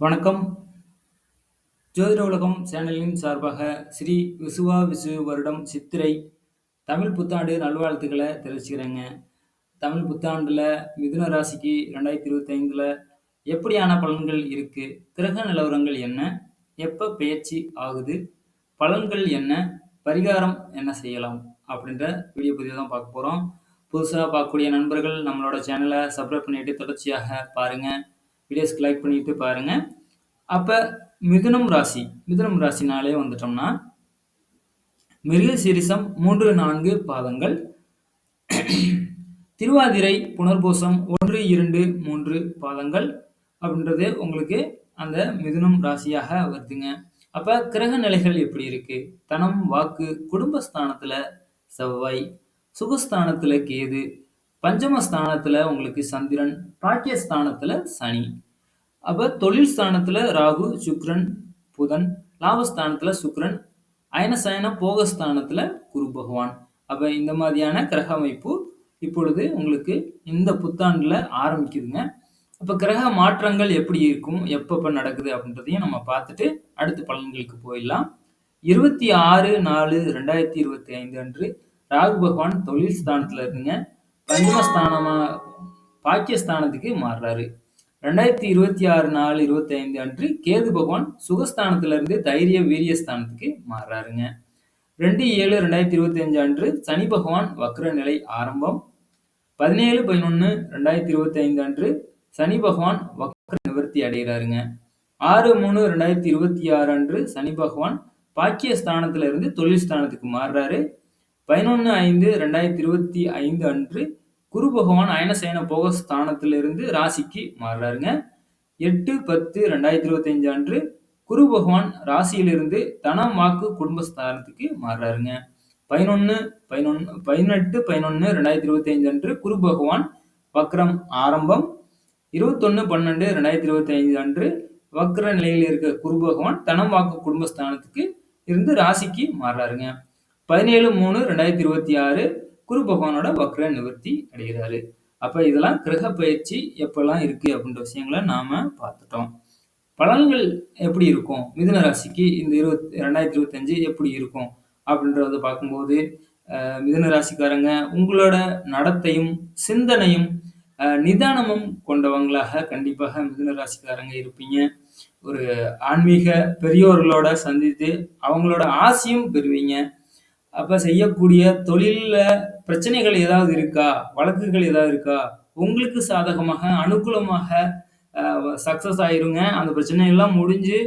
வணக்கம். ஜோதிட உலகம் சேனலின் சார்பாக ஸ்ரீ விசுவா விசு வருடம் சித்திரை தமிழ் புத்தாண்டு நல்வாழ்த்துக்களை தெரிவிச்சுக்கிறேங்க. தமிழ் புத்தாண்டில் மிதுன ராசிக்கு 2025ல எப்படியான பலன்கள் இருக்குது கிரக நிலவரங்கள் என்ன? எப்போ பயிற்சி ஆகுது? பலன்கள் என்ன? பரிகாரம் என்ன செய்யலாம்? அப்படின்ற வீடியோ பதிவு தான் பார்க்க போகிறோம் புதுசாக பார்க்கக்கூடிய நண்பர்கள் நம்மளோட சேனலை சப்ஸ்கிரைப் பண்ணிட்டு தொடர்ச்சியாக பாருங்கள் வீடியோஸ்க்கு லைக் பண்ணிட்டு பாருங்கள் அப்ப மிதுனம் ராசி மிதுனம் ராசினாலே வந்துட்டோம்னா மிருகசீரிசம் மூன்று நான்கு பாதங்கள். திருவாதிரை புனர்பூசம் ஒன்று இரண்டு மூன்று பாதங்கள் அப்படின்றது உங்களுக்கு அந்த மிதுனம் ராசியாக வருதுங்க. அப்ப கிரக நிலைகள் எப்படி இருக்கு? தனம் வாக்கு குடும்பஸ்தானத்துல செவ்வாய் சுகஸ்தானத்துல கேது பஞ்சமஸ்தானத்துல உங்களுக்கு சந்திரன் பாக்கியஸ்தானத்துல சனி. அப்போ தொழில் ஸ்தானத்தில் ராகு சுக்ரன் புதன் லாபஸ்தானத்தில் சுக்ரன் அயனசயன போகஸ்தானத்தில் குரு பகவான். அப்போ இந்த மாதிரியான கிரக அமைப்பு இப்பொழுது உங்களுக்கு இந்த புத்தாண்டில் ஆரம்பிக்குதுங்க. அப்போ கிரக மாற்றங்கள் எப்படி இருக்கும் எப்பப்போ நடக்குது அப்படின்றதையும் நம்ம பார்த்துட்டு அடுத்த பலன்களுக்கு போயிடலாம். இருபத்தி ஆறு நாலு ரெண்டாயிரத்தி இருபத்தி ஐந்து அன்று ராகு பகவான் தொழில் ஸ்தானத்தில் இருந்துங்க பஞ்சமஸ்தானமாக பாக்கியஸ்தானத்துக்கு மாறுறாரு. ரெண்டாயிரத்தி இருபத்தி ஆறு நாலு இருபத்தி ஐந்து அன்று கேது பகவான் சுகஸ்தானத்துல இருந்து தைரிய வீரிய ஸ்தானத்துக்கு மாறுறாருங்க. ரெண்டு ஏழு ரெண்டாயிரத்தி இருபத்தி அஞ்சு அன்று சனி பகவான் வக்ர நிலை ஆரம்பம். பதினேழு பதினொன்று ரெண்டாயிரத்தி இருபத்தி ஐந்து அன்று சனி பகவான் வக்ர நிவர்த்தி அடைகிறாருங்க. ஆறு மூணு ரெண்டாயிரத்தி இருபத்தி ஆறு அன்று சனி பகவான் பாக்கிய ஸ்தானத்துல இருந்து தொழில் ஸ்தானத்துக்கு மாறுறாரு. பதினொன்று ஐந்து ரெண்டாயிரத்தி இருபத்தி ஐந்து அன்று குரு பகவான் அயனசேன போக ஸ்தானத்திலிருந்து ராசிக்கு மாறுறாருங்க. எட்டு பத்து ரெண்டாயிரத்தி இருபத்தி அஞ்சு அன்று குரு பகவான் ராசியிலிருந்து தனம் வாக்கு குடும்பஸ்தானத்துக்கு மாறுறாருங்க. பதினொன்று பதினொன்று பதினெட்டு பதினொன்று ரெண்டாயிரத்தி இருபத்தி அன்று குரு பகவான் வக்ரம் ஆரம்பம். இருபத்தொன்னு பன்னெண்டு ரெண்டாயிரத்தி இருபத்தி ஐந்து அன்று வக்ர நிலையில் இருக்க குரு பகவான் தனம் வாக்கு குடும்பஸ்தானத்துக்கு இருந்து ராசிக்கு மாறுறாருங்க. பதினேழு மூணு ரெண்டாயிரத்தி இருபத்தி ஆறு குரு பகவானோட வக்ர நிவர்த்தி அடைகிறாரு. அப்ப இதெல்லாம் கிரக பயிற்சி எப்பெல்லாம் இருக்கு அப்படின்ற விஷயங்களை நாம பார்த்துட்டோம். பலன்கள் எப்படி இருக்கும்? மிதுன ராசிக்கு இந்த இருபத்தி ரெண்டாயிரத்தி இருபத்தஞ்சு எப்படி இருக்கும்? அப்படின்றத பார்க்கும்போது மிதுன ராசிக்காரங்க உங்களோட நடத்தையும் சிந்தனையும் நிதானமும் கொண்டவங்களாக கண்டிப்பாக மிதுன ராசிக்காரங்க இருப்பீங்க. ஒரு ஆன்மீக பெரியோர்களோட சந்தித்து அவங்களோட ஆசையும் பெறுவீங்க. அப்போ செய்யக்கூடிய தொழிலில் பிரச்சனைகள் ஏதாவது இருக்கா? வழக்குகள் ஏதாவது இருக்கா? உங்களுக்கு சாதகமாக அனுகூலமாக சக்ஸஸ் ஆயிருங்க. அந்த பிரச்சனை எல்லாம் முடிஞ்சு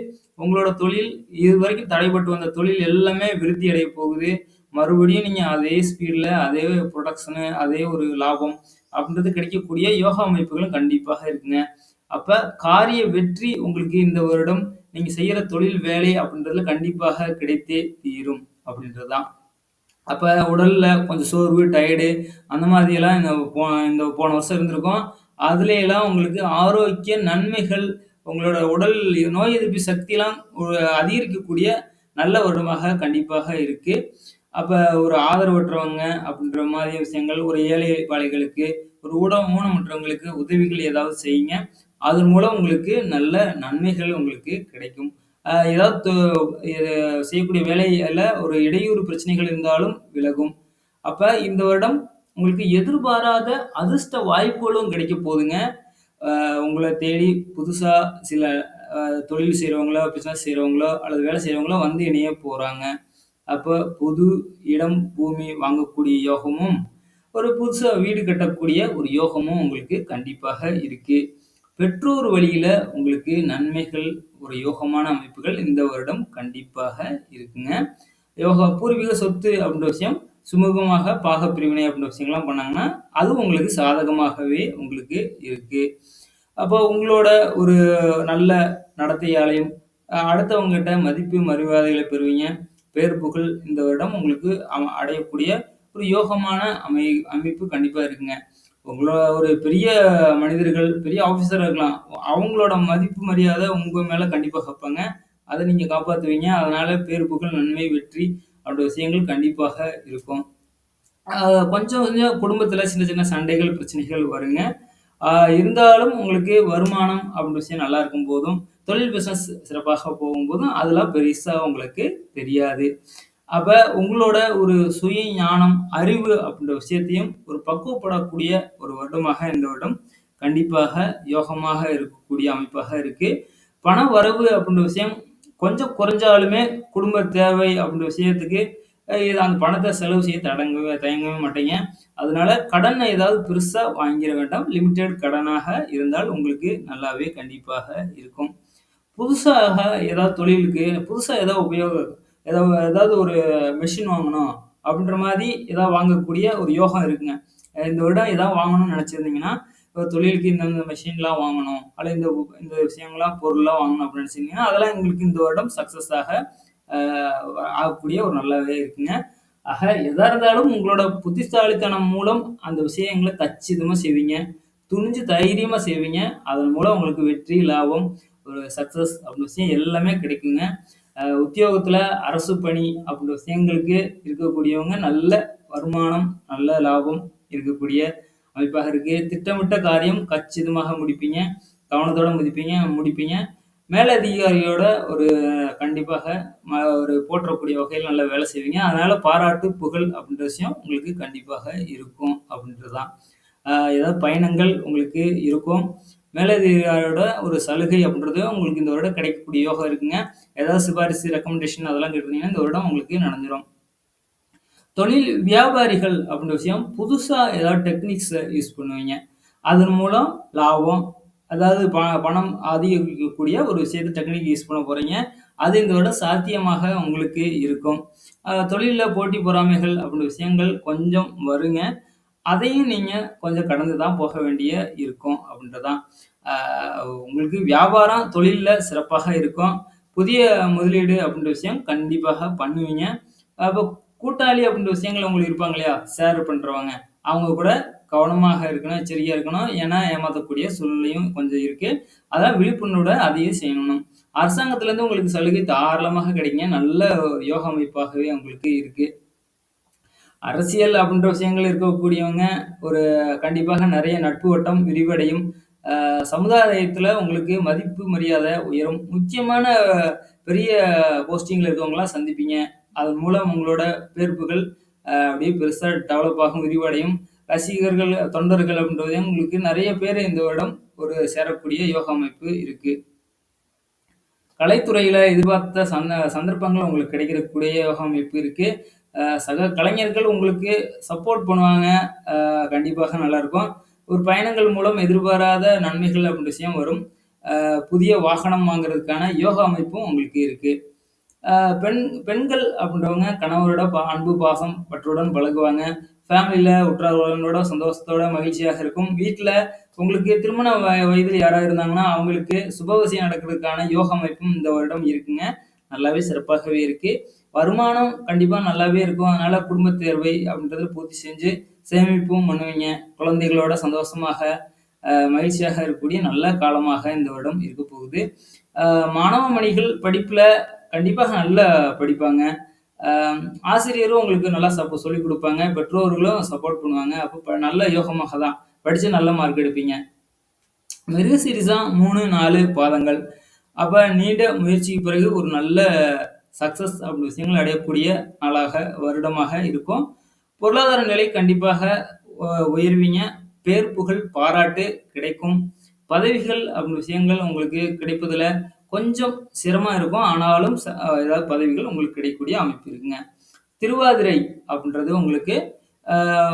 உங்களோட தொழில் இது வரைக்கும் தடைப்பட்டு வந்த தொழில் எல்லாமே விருத்தி அடைய போகுது. மறுபடியும் நீங்கள் அதே ஸ்பீடில் அதே ப்ரொடக்ஷனு அதே ஒரு லாபம் அப்படின்றது கிடைக்கக்கூடிய யோகா அமைப்புகளும் கண்டிப்பாக இருக்குங்க. அப்போ காரிய வெற்றி உங்களுக்கு இந்த வருடம் நீங்கள் செய்கிற தொழில் வேலை அப்படின்றதுல கண்டிப்பாக கிடைத்தே தீரும் அப்படின்றது தான் அப்போ உடலில் கொஞ்சம் சோர்வு டயர்டு அந்த மாதிரியெல்லாம் இந்த போ இந்த போன வருஷம் இருந்திருக்கும். அதுலேயெல்லாம் உங்களுக்கு ஆரோக்கிய நன்மைகள் உங்களோட உடல் நோய் எதிர்ப்பு சக்தியெல்லாம் அதிகரிக்கக்கூடிய நல்ல வருடமாக கண்டிப்பாக இருக்குது அப்போ ஒரு ஆதரவற்றவங்க அப்படின்ற மாதிரி விஷயங்கள் ஒரு ஏழை வாழைகளுக்கு ஒரு ஊடம் ஊனமற்றவங்களுக்கு உதவிகள் ஏதாவது செய்யுங்க. அதன் மூலம் உங்களுக்கு நல்ல நன்மைகள் உங்களுக்கு கிடைக்கும். ஏதாவது செய்யக்கூடிய வேலையில் ஒரு இடையூறு பிரச்சனைகள் இருந்தாலும் விலகும். அப்போ இந்த வருடம் உங்களுக்கு எதிர்பாராத அதிர்ஷ்ட வாய்ப்புகளும் கிடைக்க போகுதுங்க. உங்களை தேடி புதுசாக சில தொழில் செய்கிறவங்களோ பிஸ்னஸ் செய்கிறவங்களோ அல்லது வேலை செய்கிறவங்களோ வந்து இணைய போகிறாங்க அப்போ புது இடம் பூமி வாங்கக்கூடிய யோகமும் ஒரு புதுசாக வீடு கட்டக்கூடிய ஒரு யோகமும் உங்களுக்கு கண்டிப்பாக இருக்குது பெற்றோர் வழியில் உங்களுக்கு நன்மைகள் ஒரு யோகமான அமைப்புகள் இந்த வருடம் கண்டிப்பாக இருக்குங்க. யோகா பூர்வீக சொத்து அப்படின்ற விஷயம் சுமூகமாக பாக பிரிவினை அப்படின்ற விஷயங்கள்லாம் பண்ணாங்கன்னா அதுவும் உங்களுக்கு சாதகமாகவே உங்களுக்கு இருக்கு. அப்போ உங்களோட ஒரு நல்ல நடத்தையாலையும் அடுத்தவங்ககிட்ட மதிப்பு மரியாதைகளை பெறுவீங்க. பேர் புகழ் இந்த வருடம் உங்களுக்கு அடையக்கூடிய ஒரு யோகமான அமை அமைப்பு கண்டிப்பாக இருக்குங்க. உங்களோட ஒரு பெரிய மனிதர்கள் பெரிய ஆஃபீஸராக இருக்கலாம். அவங்களோட மதிப்பு மரியாதை உங்கள் மேலே கண்டிப்பாக வைப்பாங்க. அதை நீங்கள் காப்பாற்றுவீங்க அதனால் பேர் புகழ் நன்மை வெற்றி அப்படின்ற விஷயங்கள் கண்டிப்பாக இருக்கும். கொஞ்சம் கொஞ்சம் குடும்பத்தில் சின்ன சின்ன சண்டைகள் பிரச்சனைகள் வருங்க. ஆ இருந்தாலும் உங்களுக்கு வருமானம் அப்படின்ற விஷயம் நல்லா இருக்கும் போதும், தொழில் பிசினஸ் சிறப்பாக போகும்போதும், அதெல்லாம் பெருசா உங்களுக்கு தெரியாது. அப்ப உங்களோட ஒரு சுய ஞானம், அறிவு அப்படின்ற விஷயத்தையும் ஒரு பக்குவப்படக்கூடிய ஒரு வருடமாக இந்த வருடம் கண்டிப்பாக யோகமாக இருக்கக்கூடிய அமைப்பாக இருக்கு. பண வரவு அப்படின்ற விஷயம் கொஞ்சம் குறைஞ்சாலுமே குடும்ப தேவை அப்படின்ற விஷயத்துக்கு அ அந்த பணத்த செலவு செய்ய தடங்கவே தயங்கவே மாட்டீங்க. அதனால கடன் ஏதாவது பெருசா வாங்கிற வேண்டாம். லிமிட்டெட் கடனாக இருந்தால் உங்களுக்கு நல்லாவே கண்டிப்பாக இருக்கும். புதுசாக ஏதாவது தொழிலுக்கு புதுசா ஏதாவது உபயோகம் ஏதாவது ஏதாவது ஒரு மெஷின் வாங்கணும் அப்படின்ற மாதிரி ஏதாவது வாங்கக்கூடிய ஒரு யோகம் இருக்குங்க. இந்த வருடம் ஏதாவது வாங்கணும்னு நினச்சிருந்தீங்கன்னா ஒரு தொழிலுக்கு இந்தந்த மெஷின்லாம் வாங்கணும். அல்ல இந்த இந்த விஷயங்கள்லாம் பொருள்லாம் வாங்கணும் அப்படின்னு நெனச்சிருந்தீங்கன்னா, அதெல்லாம் எங்களுக்கு இந்த வருடம் சக்ஸஸ் ஆக ஆகக்கூடிய ஒரு நல்லாவே இருக்குங்க. ஆக எதா இருந்தாலும் உங்களோட புத்திசாலித்தனம் மூலம் அந்த விஷயங்களை கச்சிதமாக செய்வீங்க. துணிஞ்சு தைரியமாக செய்வீங்க. அதன் மூலம் உங்களுக்கு வெற்றி, லாபம், ஒரு சக்ஸஸ் அப்படின்னு விஷயம் எல்லாமே கிடைக்குங்க. உத்தியோகத்தில் அரசு பணி அப்படின்ற விஷயங்களுக்கு இருக்கக்கூடியவங்க நல்ல வருமானம், நல்ல லாபம் இருக்கக்கூடிய அமைப்பாக இருக்கு. திட்டமிட்ட காரியம் கச்சிதமாக முடிப்பீங்க. கவனத்தோடு முடிப்பீங்க முடிப்பீங்க. மேலதிகாரியோட ஒரு கண்டிப்பாக ம ஒரு போற்றக்கூடிய வகையில் நல்லா வேலை செய்வீங்க. அதனால் பாராட்டு, புகழ் அப்படின்ற விஷயம் உங்களுக்கு கண்டிப்பாக இருக்கும் அப்படின்றது தான். ஏதாவது பயணங்கள் உங்களுக்கு இருக்கும். மேலதிகாரியோட ஒரு சலுகை அப்படின்றது உங்களுக்கு இந்த வருடம் கிடைக்கக்கூடிய யோகம் இருக்குங்க. ஏதாவது சிபாரிசு, ரெக்கமெண்டேஷன் அதெல்லாம் கேட்டிருந்தீங்கன்னா, இந்த வருடம் உங்களுக்கு நடந்துரும். தொழில் வியாபாரிகள் அப்படின்ற விஷயம் புதுசாக ஏதாவது டெக்னிக்ஸை யூஸ் பண்ணுவீங்க. அதன் மூலம் லாபம், அதாவது ப பணம் அதிகரிக்கக்கூடிய ஒரு விஷயத்தை டெக்னிக் யூஸ் பண்ண போகிறீங்க அது இந்த வருடம் சாத்தியமாக உங்களுக்கு இருக்கும். தொழிலில் போட்டி பொறாமைகள் அப்படின்ற விஷயங்கள் கொஞ்சம் வருங்க. அதையும் நீங்கள் கொஞ்சம் கடந்து தான் போக வேண்டிய இருக்கும் அப்படின்றது தான். உங்களுக்கு வியாபாரம், தொழிலில் சிறப்பாக இருக்கும். புதிய முதலீடு அப்படின்ற விஷயம் கண்டிப்பாக பண்ணுவீங்க. அப்போ கூட்டாளி அப்படின்ற விஷயங்கள் உங்களுக்கு இருப்பாங்க இல்லையா? ஷேர் பண்ணுறவங்க அவங்க கூட கவனமாக இருக்கணும், எச்சரிக்கையாக இருக்கணும். ஏன்னா ஏமாற்றக்கூடிய சூழ்நிலையும் கொஞ்சம் இருக்குது அதான் விழிப்புணர்வோட அதையும் செய்யணும். அரசாங்கத்துலேருந்து உங்களுக்கு சலுகை தாராளமாக கிடைக்குங்க. நல்ல யோக அமைப்பாகவே உங்களுக்கு இருக்குது அரசியல் அப்படின்ற விஷயங்கள் இருக்கக்கூடியவங்க, ஒரு கண்டிப்பாக நிறைய நட்பு வட்டம் விரிவடையும். சமுதாயத்தில் சமுதாயத்துல உங்களுக்கு மதிப்பு, மரியாதை உயரும். முக்கியமான பெரிய போஸ்டிங்ல இருக்கவங்களாம் சந்திப்பீங்க. அதன் மூலம் உங்களோட பேர்ப்புகள் அப்படியே பெருசா டெவலப் ஆகும், விரிவடையும். ரசிகர்கள், தொண்டர்கள் அப்படின்றது உங்களுக்கு நிறைய பேர் இந்த வருடம் ஒரு சேரக்கூடிய யோக அமைப்பு இருக்கு. கலைத்துறையில எதிர்பார்த்த சந்த சந்தர்ப்பங்கள் உங்களுக்கு கிடைக்கக்கூடிய யோக அமைப்பு இருக்கு. சக கலைஞர்கள் உங்களுக்கு சப்போர்ட் பண்ணுவாங்க. கண்டிப்பாக நல்லாயிருக்கும் ஒரு பயணங்கள் மூலம் எதிர்பாராத நன்மைகள் அப்படின்ற விஷயம் வரும். புதிய வாகனம் வாங்குறதுக்கான யோகா அமைப்பும் உங்களுக்கு இருக்குது பெண் பெண்கள் அப்படின்றவங்க கணவரோட பா அன்பு, பாசம், பற்றுடன் பழகுவாங்க. ஃபேமிலியில் உற்றார்களோட சந்தோஷத்தோட மகிழ்ச்சியாக இருக்கும். வீட்டில் உங்களுக்கு திருமண வ வயதில் யாராவது இருந்தாங்கன்னா, அவங்களுக்கு சுபவசியம் நடக்கிறதுக்கான யோக அமைப்பும் இந்த வருடம் இருக்குங்க. நல்லாவே சிறப்பாகவே இருக்குது வருமானம் கண்டிப்பாக நல்லாவே இருக்கும். அதனால் குடும்ப தேர்வை அப்படின்றத பூர்த்தி செஞ்சு சேமிப்பும் பண்ணுவீங்க. குழந்தைகளோட சந்தோஷமாக, மகிழ்ச்சியாக இருக்கக்கூடிய நல்ல காலமாக இந்த வருடம் இருக்க போகுது. மாணவ மணிகள் படிப்பில் கண்டிப்பாக நல்லா படிப்பாங்க. ஆசிரியரும் உங்களுக்கு நல்லா சப்போ சொல்லிக் கொடுப்பாங்க பெற்றோர்களும் சப்போர்ட் பண்ணுவாங்க. அப்போ நல்ல யோகமாக தான். படித்து நல்ல மார்க் எடுப்பீங்க. மிருக சீரிஸாக மூணு நாலு பாதங்கள். அப்போ நீண்ட முயற்சிக்கு பிறகு ஒரு நல்ல சக்சஸ் அப்படி விஷயங்கள் அடையக்கூடிய நாளாக, வருடமாக இருக்கும். பொருளாதார நிலை கண்டிப்பாக உயர்வீங்க. பேர், புகழ், பாராட்டு கிடைக்கும். பதவிகள் அப்படி விஷயங்கள் உங்களுக்கு கிடைப்பதில் கொஞ்சம் சிரமம் இருக்கும். ஆனாலும் ச ஏதாவது பதவிகள் உங்களுக்கு கிடைக்கக்கூடிய அமைப்பு இருக்குங்க. திருவாதிரை அப்படின்றது உங்களுக்கு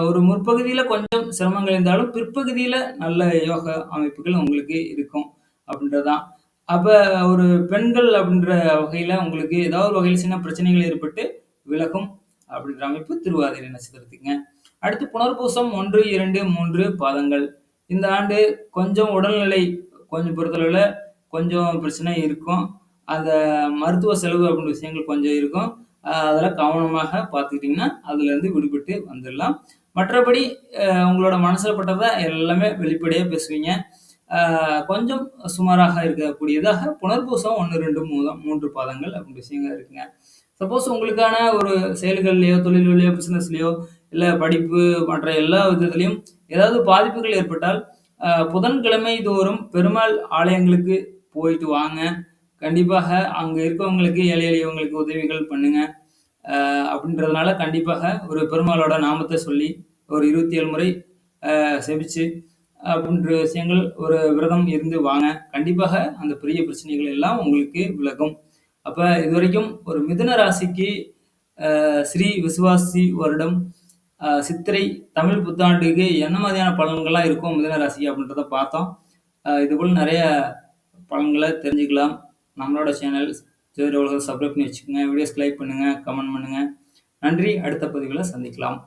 ஒரு முற்பகுதியில் கொஞ்சம் சிரமங்கள் இருந்தாலும், பிற்பகுதியில் நல்ல யோக அமைப்புகள் உங்களுக்கு இருக்கும் அப்படின்றது தான். அப்ப ஒரு பெண்கள் அப்படின்ற வகையில உங்களுக்கு ஏதாவது ஒரு வகையில சின்ன பிரச்சனைகள் ஏற்பட்டு விலகும் அப்படின்ற அமைப்பு திருவாதிரை நட்சத்திரத்துக்குங்க. அடுத்து புனர்பூசம் 1, 2, 3 பாதங்கள். இந்த ஆண்டு கொஞ்சம் உடல்நிலை கொஞ்சம் பொறுத்தளவில் கொஞ்சம் பிரச்சனை இருக்கும். அந்த மருத்துவ செலவு அப்படின்ற விஷயங்கள் கொஞ்சம் இருக்கும். அதெல்லாம் கவனமாக பார்த்துக்கிட்டிங்கன்னா அதுலேருந்து விடுபட்டு வந்துடலாம். மற்றபடி உங்களோட மனசில் பட்டதை எல்லாமே வெளிப்படையாக பேசுவீங்க. கொஞ்சம் சுமாராக இருக்கக்கூடியதாக புனர்பூசம் 1, 2, 3 3 பாதங்கள் அப்படின்னு விஷயங்கள் இருக்குங்க. சப்போஸ் உங்களுக்கான ஒரு செயல்கள்லையோ தொழில்கள்லையோ பிஸ்னஸ்லையோ இல்லை படிப்பு மற்ற எல்லா விதத்துலையும் ஏதாவது பாதிப்புகள் ஏற்பட்டால், புதன்கிழமை தோறும் பெருமாள் ஆலயங்களுக்கு போயிட்டு வாங்க. கண்டிப்பாக அங்கே இருக்கவங்களுக்கு, ஏழை எளியவங்களுக்கு உதவிகள் பண்ணுங்க. அப்படின்றதுனால கண்டிப்பாக ஒரு பெருமாளோட நாமத்தை சொல்லி, ஒரு 27 முறை செபிச்சு, அப்படின்ற விஷயங்கள் ஒரு விரதம் இருந்து வாங்க. கண்டிப்பாக அந்த பெரிய பிரச்சனைகள் எல்லாம் உங்களுக்கு விலகும். அப்ப இதுவரைக்கும் ஒரு மிதுன ராசிக்கு ஸ்ரீ விசுவாசி வருடம் சித்திரை தமிழ் புத்தாண்டுக்கு என்ன மாதிரியான பலன்கள்லாம் இருக்கும் மிதுன ராசிக்கு அப்படின்றத பார்த்தோம். இதுபோல் நிறைய பலன்களை தெரிஞ்சுக்கலாம். நம்மளோட சேனல் ஜோதிட உலகம் சப்ஸ்கிரைப் பண்ணி வச்சுக்கோங்க வீடியோஸ் லைக் பண்ணுங்கள் கமெண்ட் பண்ணுங்கள் நன்றி. அடுத்த பதிவில் சந்திக்கலாம்.